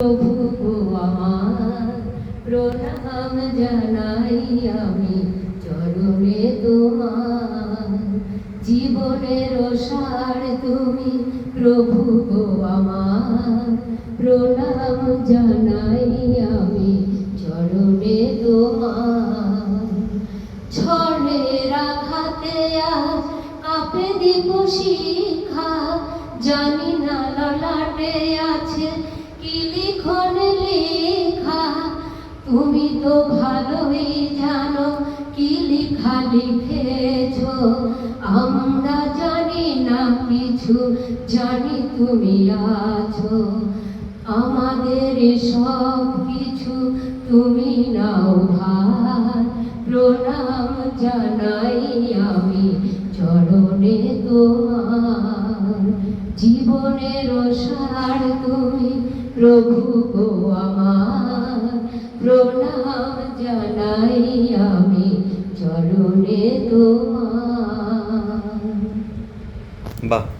প্রভু আমার প্রণাম জানাই আমি চরণে তোমার জীবনের সার তুমি, প্রভু গো আমার। প্রণাম জানাই আমি চরণে তোমার ছড়ের আঘাতে আজ কাঁপে দিব শিখা জানি না ললাটে আছে তুমি তো ভালোই জানো কি লেখা লিখেছ। আমরা জানি না কিছু, জানি তুমি আছো। আমাদের সব কিছু তুমি নাও ভার। প্রণাম জানাই আমি চরণে তোমার। জীবনের সার তুমি প্রভু গো আমার। প্রণাম জানাই আমি চরণে তোমার। বাহ।